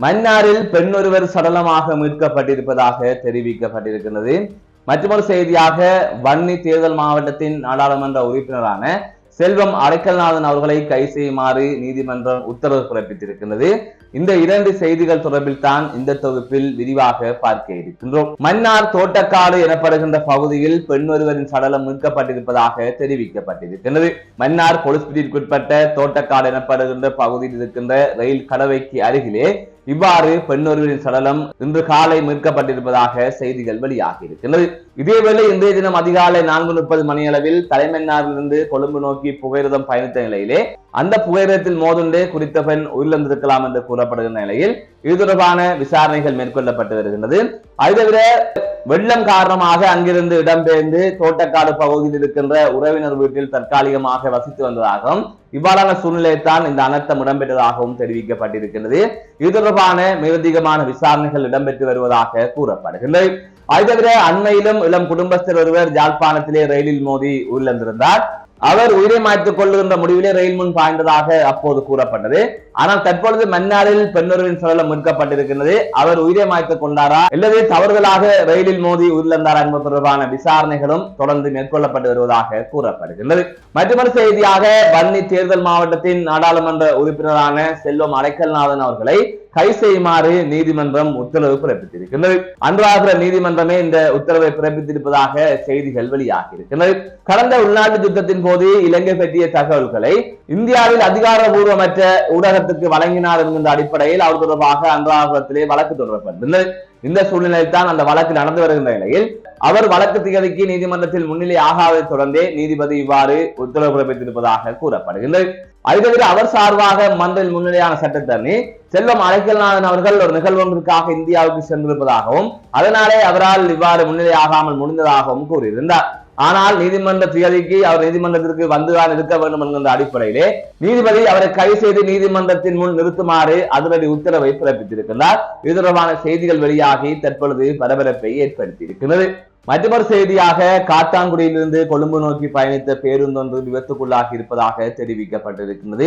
மன்னாரில் பெண்ணொருவர் சடலமாக மீட்கப்பட்டிருப்பதாக தெரிவிக்கப்பட்டிருக்கிறது மற்றொரு செய்தியாக வன்னி தேர்தல் மாவட்டத்தின் நாடாளுமன்ற உறுப்பினரான செல்வம் அடைக்கல்நாதன் அவர்களை கைது செய்யுமாறு நீதிமன்றம் உத்தரவு பிறப்பித்திருக்கிறது இந்த இரண்டு செய்திகள் தொடர்பில் தான் இந்த தொகுப்பில் விரிவாக பார்க்க இருக்கின்றோம். மன்னார் தோட்டக்காடு எனப்படுகின்ற பகுதியில் பெண் ஒருவரின் சடலம் மீட்கப்பட்டிருப்பதாக தெரிவிக்கப்பட்டிருக்கிறது மன்னார் போலீஸ் பிரிவுக்குட்பட்ட தோட்டக்காடு எனப்படுகின்ற பகுதியில் இருக்கின்ற ரயில் கடவைக்கு அருகிலே இவ்வாறு பெண்ணொருவரின் சடலம் இன்று காலை மீட்கப்பட்டிருப்பதாக செய்திகள் வெளியாகி இருக்கின்றது இதேவேளை இன்றைய தினம் அதிகாலை நான்கு முப்பது மணியளவில் தலைமன்னாரிலிருந்து கொழும்பு நோக்கி புகையிரதம் பயணித்த நிலையிலே அந்த புகையிரதத்தில் மோதுண்டே குறித்த பெண் உயிரிழந்திருக்கலாம் என்று கூறப்படுகின்ற நிலையில் இது தொடர்பான விசாரணைகள் மேற்கொள்ளப்பட்டு வருகின்றது. அது தவிர வெள்ளம் காரணமாக அங்கிருந்து இடம்பெயர்ந்து தோட்டக்காடு பகுதியில் இருக்கின்ற உறவினர் வீட்டில் தற்காலிகமாக வசித்து வந்ததாகவும் இவ்வாறான சூழ்நிலைத்தான் இந்த அனர்த்தம் இடம்பெற்றதாகவும் தெரிவிக்கப்பட்டிருக்கிறது இது தொடர்பான மேலதிகமான விசாரணைகள் இடம்பெற்று வருவதாக கூறப்படுகின்றது. அது தவிர அண்மையிலும் இளம் குடும்பஸ்தர் ஒருவர் யாழ்ப்பாணத்திலே ரயிலில் மோதி உயிரிழந்திருந்தார். அவர் உயிரை மாய்த்துக் கொள்ளுகின்ற முடிவிலே ரயில் முன் பாய்ந்ததாக அப்போது கூறப்பட்டது. ஆனால் தற்பொழுது மன்னாரில் பெண்ணொருவின் சடலம் மீட்கப்பட்டிருக்கிறது அவர் உயிரை மாய்த்துக் கொண்டாரா? அல்லது தவறுதலாக ரயிலில் மோதி உயிரிழந்தாரா என்பது தொடர்பான விசாரணைகளும் தொடர்ந்து மேற்கொள்ளப்பட்டு வருவதாக கூறப்படுகின்றது. மற்றொரு செய்தியாக வன்னி தேர்தல் மாவட்டத்தின் நாடாளுமன்ற உறுப்பினரான செல்வம் அடைக்கல்நாதன் அவர்களை கை செய்யுமாறு நீதிமன்றம் உத்தரவு பிறப்பித்திருக்கின்றது. அன்றாகிற நீதிமன்றமே இந்த உத்தரவை பிறப்பித்திருப்பதாக செய்திகள் வெளியாகியிருக்கின்றது. கடந்த உள்நாட்டு யுத்தத்தின் போது இலங்கை பற்றிய தகவல்களை இந்தியாவில் அதிகாரபூர்வமற்ற ஊடகத்துக்கு வழங்கினார் என்கின்ற அடிப்படையில் அவர் தொடர்பாக அன்றாகத்திலே வழக்கு தொடரப்பட்டிருந்தது. இந்த சூழ்நிலையில் தான் அந்த வழக்கு நடந்து வருகின்ற நிலையில் அவர் வழக்கு திகதிக்கு நீதிமன்றத்தில் முன்னிலை ஆகாததை தொடர்ந்தே நீதிபதி இவ்வாறு உத்தரவு பிறப்பித்திருப்பதாக கூறப்படுகின்றது. அது தவிர அவர் சார்பாக மன்றில் முன்னிலையான சட்டத்தரணி செல்வம் அழைக்கல்நாதன் அவர்கள் ஒரு நிகழ்வொன்றிற்காக இந்தியாவுக்கு சென்றிருப்பதாகவும் அதனாலே அவரால் இவ்வாறு முன்னிலையாகாமல் முடிந்ததாகவும் கூறியிருந்தார். ஆனால் நீதிமன்ற தியதிக்கு அவர் நீதிமன்றத்திற்கு வந்துதான் இருக்க வேண்டும் என்கின்ற அடிப்படையிலே நீதிபதி அவரை கைது செய்து நீதிமன்றத்தின் முன் நிறுத்துமாறு அதிரடி உத்தரவை பிறப்பித்திருக்கிறார் இது தொடர்பான செய்திகள் வெளியாகி தற்பொழுது பரபரப்பை ஏற்படுத்தியிருக்கிறது. மற்றொரு செய்தியாக காத்தாங்குடியிலிருந்து கொழும்பு நோக்கி பயணித்த பேருந்து ஒன்று விபத்துக்குள்ளாகி இருப்பதாக தெரிவிக்கப்பட்டிருக்கிறது.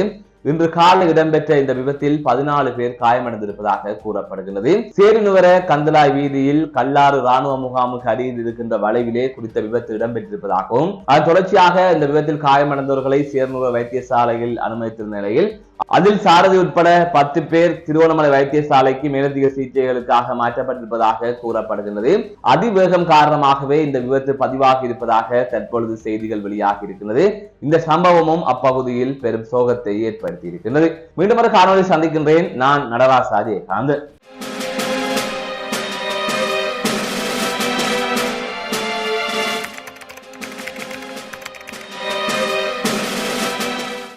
இன்று காலை இடம்பெற்ற இந்த விபத்தில் பதினாலு பேர் காயமடைந்திருப்பதாக கூறப்படுகிறது. சேருநுவர கந்தலாய் வீதியில் கல்லாறு ராணுவ முகாமுக்கு அருகில் இருக்கின்ற வளைவிலே குறித்த விபத்து இடம்பெற்றிருப்பதாகவும் அதன் தொடர்ச்சியாக இந்த விபத்தில் காயமடைந்தவர்களை சேர்நுவர வைத்தியசாலையில் அனுமதித்திருந்த நிலையில் அதில் சாரதி உட்பட பத்து பேர் திருவண்ணாமலை வைத்தியசாலைக்கு மேலதிக சிகிச்சைகளுக்காக மாற்றப்பட்டிருப்பதாக கூறப்படுகின்றது. அதிவேகம் காரணமாகவே இந்த விபத்து பதிவாகி இருப்பதாக தற்பொழுது செய்திகள் வெளியாகி இருக்கின்றது. இந்த சம்பவமும் அப்பகுதியில் பெரும் சோகத்தை ஏற்படுத்தி இருக்கின்றது. மீண்டும் ஒரு காணொலி சந்திக்கின்றேன். நான் நடராசாதி ராஜேகாந்த்